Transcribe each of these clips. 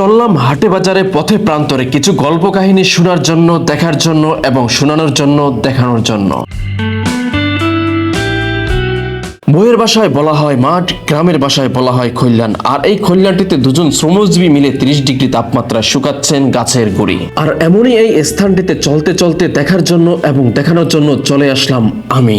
চললাম হাটে বাজারে পথে প্রান্তরে কিছু গল্প কাহিনী শোনার জন্য, দেখার জন্য এবং শোনানোর জন্য, দেখানোর জন্য। বইয়ের ভাষায় বলা হয় মাঠ, গ্রামের বাসায় বলা হয় কল্যাণ। আর এই কল্যাণটিতে দুজন শ্রমজীবী মিলে তিরিশ ডিগ্রি তাপমাত্রায় শুকাচ্ছেন গাছের গুড়ি। আর এমনই এই স্থানটিতে চলতে চলতে দেখার জন্য এবং দেখানোর জন্য চলে আসলাম আমি।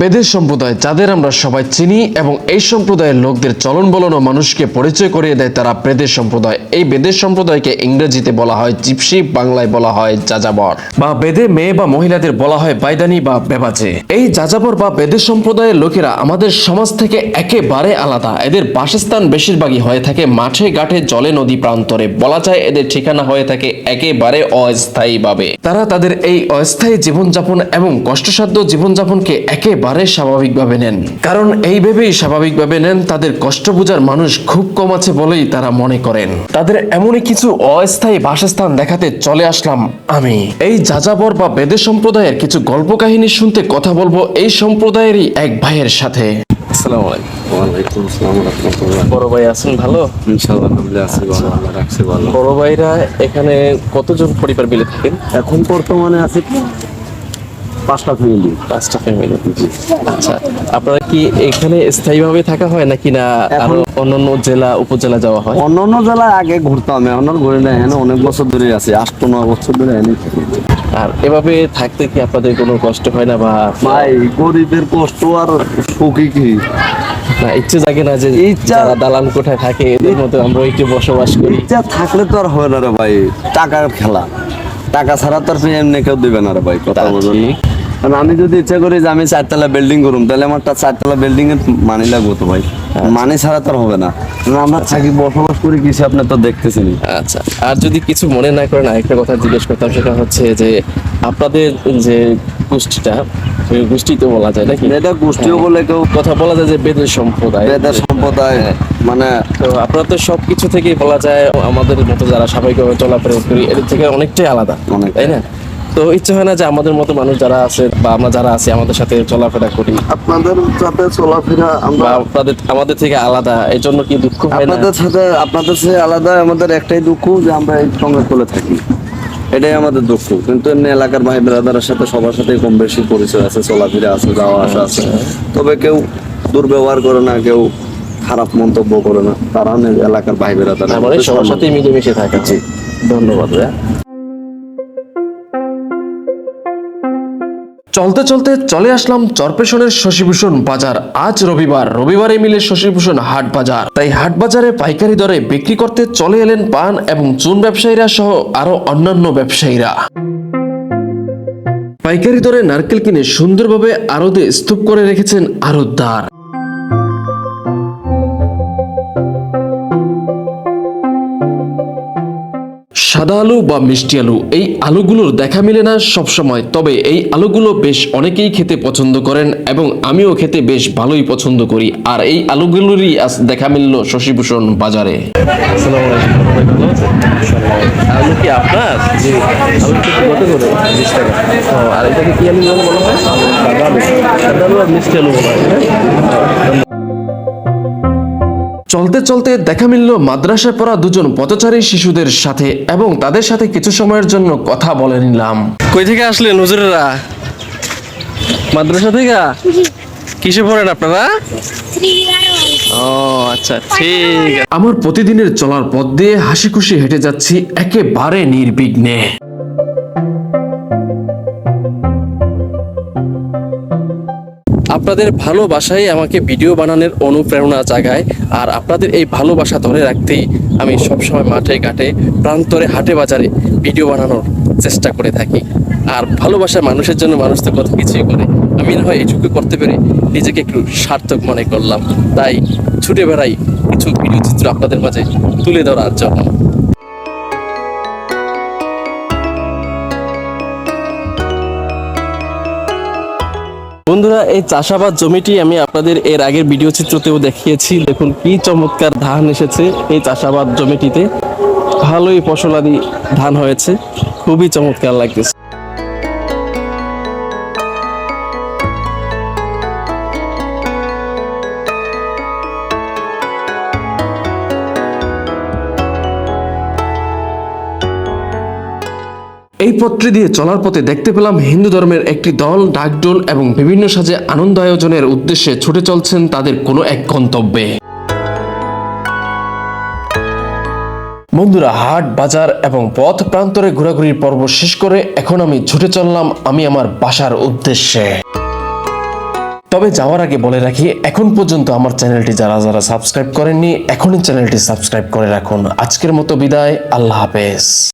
বেদের সম্প্রদায় যাদের আমরা সবাই চিনি এবং এই সম্প্রদায়ের লোকদের চলন বলন ও মানুষকে পরিচয় করিয়ে দেয় তারা বেদের সম্প্রদায়। এই বেদের সম্প্রদায়কে ইংরেজিতে বলা হয় জিপসি, বাংলায় বলা হয় যাযাবর। বা বেদে মেয়ে বা মহিলাদের বলা হয় বাইদানি বা বেবাজে। এই যাযাবর বা বেদের সম্প্রদায়ের লোকেরা আমাদের সমাজ থেকে একেবারে আলাদা। এদের বাসস্থান বেশিরভাগই হয়ে থাকে মাঠে, ঘাটে, জলে, নদী প্রান্তরে। বলা যায় এদের ঠিকানা হয়ে থাকে একেবারে অস্থায়ীভাবে। তারা তাদের এই অস্থায়ী জীবনযাপন এবং কষ্টসাধ্য জীবনযাপনকে একেবারে স্বাভাবিকভাবে নেন। কারণ এই ভেবেই স্বাভাবিকভাবে নেন তাদের কষ্ট বোঝার মানুষ খুব কম আছে বলেই তারা মনে করেন। তাদের এমনই কিছু অস্থায়ী বাসস্থান দেখাতে চলে আসলাম আমি। এই যাযাবর বা বেদে সম্প্রদায়ের কিছু গল্প কাহিনী শুনতে কথা বলব এই সম্প্রদায়েরই এক ভাইয়ের সাথে। আসসালামু আলাইকুম। আসসালাম বড় ভাই আছেন ভালো? ইনশাআল্লাহ আলহামদুলিল্লাহ আছি ভালো আল্লাহ রাখছে ভালো। বড় ভাইরা এখানে কতজন পরিবার মিলে থাকেন? এখন বর্তমানে আছে পাঁচটা ফ্যামিলি পাঁচটা ফ্যামিলি আচ্ছা আপনারা কি এখানে স্থায়ীভাবে থাকা হয় নাকি না আরও অন্যান্য জেলা উপজেলা যাওয়া হয়? অন্য অন্য জেলায় আগে ঘুরতাম এখন ঘুরি না এখানে অনেক বছর ধরে আছি আষ্ট নয় বছর ধরে এনে আর এভাবে থাকতে কি আপনাদের কোনো কষ্ট হয় না বা ভাই গরিবের কষ্ট আর সুখী কি? না ইচ্ছে জাগে না যে যারা দালান কোঠায় থাকে এদের মতো আমরা একটু বসবাস করি। ইচ্ছা থাকলে তো আর হয় না রে ভাই টাকার খেলা। টাকা ছাড়া তো আর এমনি কেউ দিবে না রে ভাই কথা বলুন। আমি যদি ইচ্ছা করি যে আমি চারতলা বিল্ডিং করুম তাহলে আমার চারতলা বিল্ডিং এর মানি লাগবো তো ভাই। মানি ছাড়া তো হবে না। আমরা থাকি বসবাস করি কিছু আপনি তো দেখতেছেন। আচ্ছা আর যদি কিছু মনে না করেন আরেকটা কথা জিজ্ঞেস করতাম সেটা হচ্ছে যে আপনাদের যে গোষ্ঠীটা গোষ্ঠী তো বলা যায় নাকি? এটা গোষ্ঠীও বলে কেউ কথা বলা যায় যে বেদের সম্প্রদায়। বেদের সম্প্রদায় মানে তো আপনারা তো সবকিছু থেকেই বলা যায় আমাদের মতো যারা স্বাভাবিকভাবে চলাফেরা করি এদের থেকে অনেকটাই আলাদা অনেক। তাই না? তো ইচ্ছে হয় না যে আমাদের মতো মানুষ যারা আছে বা আমরা যারা আছি আমাদের সাথে চলাফেরা করি। আপনাদের সাথে চলাফেরা আমরা আপনাদের আমাদের থেকে আলাদা এই জন্য কি দুঃখ হয় না? আপনাদের সাথে আপনাদের সাথে আলাদা আমাদের একটাই দুঃখ যে আমরা এই সঙ্গে চলে থাকি। এটাই আমাদের দুঃখ। কিন্তু এমনি এলাকার ভাই ব্রাদারের সাথে সবার সাথে কম বেশি পরিচয় আছে চলাফেরা আছে যাওয়া আসা আছে। তবে কেউ দুর্ব্যবহার করে না কেউ খারাপ মন্তব্য করে না। তারা এলাকার ভাই ব্রাদার সবার সাথেই মিলেমিশে থাকা। ধন্যবাদ ভাইয়া। চলতে চলতে চলে আসলাম চরপেশনের শশীভূষণ বাজার। আজ রবিবার। রবিবারে মিলে শশীভূষণ হাট বাজার। তাই হাট বাজারে পাইকারি দরে বিক্রি করতে চলে এলেন পান এবং চুন ব্যবসায়ীরা সহ আরও অন্যান্য ব্যবসায়ীরা। পাইকারি দরে নারকেল কিনে সুন্দরভাবে আরদে স্তূপ করে রেখেছেন আরতদার সাদা আলু বা মিষ্টি আলু এই আলুগুলোর দেখা মিলে না সব সময় তবে এই আলুগুলো বেশ অনেকেই খেতে পছন্দ করেন এবং আমিও খেতে বেশ ভালোই পছন্দ করি। আর এই আলুগুলোরই আজ দেখা মিলল শশীভূষণ বাজারে। আলু কি আপনার? জি। আলু কত করে? বিশ টাকা। আর এটাকে কি আলু বলা হয় সাদা আলু। সাদা আলু আর মিষ্টি আলু বলা হয় হ্যাঁ? চলতে চলতে দেখা মিলল মাদ্রাসায় পড়া দুজন পথচারী শিশুদের সাথে এবং তাদের সাথে কিছু সময়ের জন্য কথা বলে নিলাম। কই থেকে আসলেন হুজুরেরা? মাদ্রাসা থেকে? কিসে পড়েন আপনারা? ও আচ্ছা ঠিক আমার প্রতিদিনের চলার পথ দিয়ে হাসি খুশি হেঁটে যাচ্ছি একেবারে নির্বিঘ্নে। আপনাদের ভালোবাসাই আমাকে ভিডিও বানানোর অনুপ্রেরণা জাগায়, আর আপনাদের এই ভালোবাসা ধরে রাখতেই আমি সবসময় মাঠে ঘাটে, প্রান্তরে হাটে বাজারে ভিডিও বানানোর চেষ্টা করে থাকি। আর ভালোবাসা মানুষের জন্য মানুষ তো কত কিছুই করে। আমি না হয় এইটুকু করতে পেরে নিজেকে একটু সার্থক মনে করলাম। তাই ছুটে বেড়াই কিছু ভিডিও চিত্র আপনাদের মাঝে তুলে ধরার জন্য। বন্ধুরা, এই চাষাবাদ জমিটি আমি আপনাদের এর আগের ভিডিও চিত্রতেও দেখিয়েছি। দেখুন কি চমৎকার ধান এসেছে এই চাষাবাদ জমিটিতে। ভালোই ফসলাদি ধান হয়েছে। খুবই চমৎকার লাগতেছে। এই পথটি দিয়ে চলার পথে দেখতে পেলাম হিন্দু ধর্মের একটি দল ডাকডোল এবং বিভিন্ন সাজে আনন্দ আয়োজনের উদ্দেশ্যে ছুটে চলছেন তাদের কোনো এক গন্তব্যে। বন্ধুরা, হাট, বাজার এবং পথ প্রান্তরে ঘোরাঘুরির পর্ব শেষ করে এখন আমি ছুটে চললাম আমি আমার বাসার উদ্দেশ্যে। তবে যাওয়ার আগে বলে রাখি, এখন পর্যন্ত আমার চ্যানেলটি যারা যারা সাবস্ক্রাইব করেননি, এখনই চ্যানেলটি সাবস্ক্রাইব করে রাখুন। আজকের মতো বিদায়, আল্লাহ হাফেজ।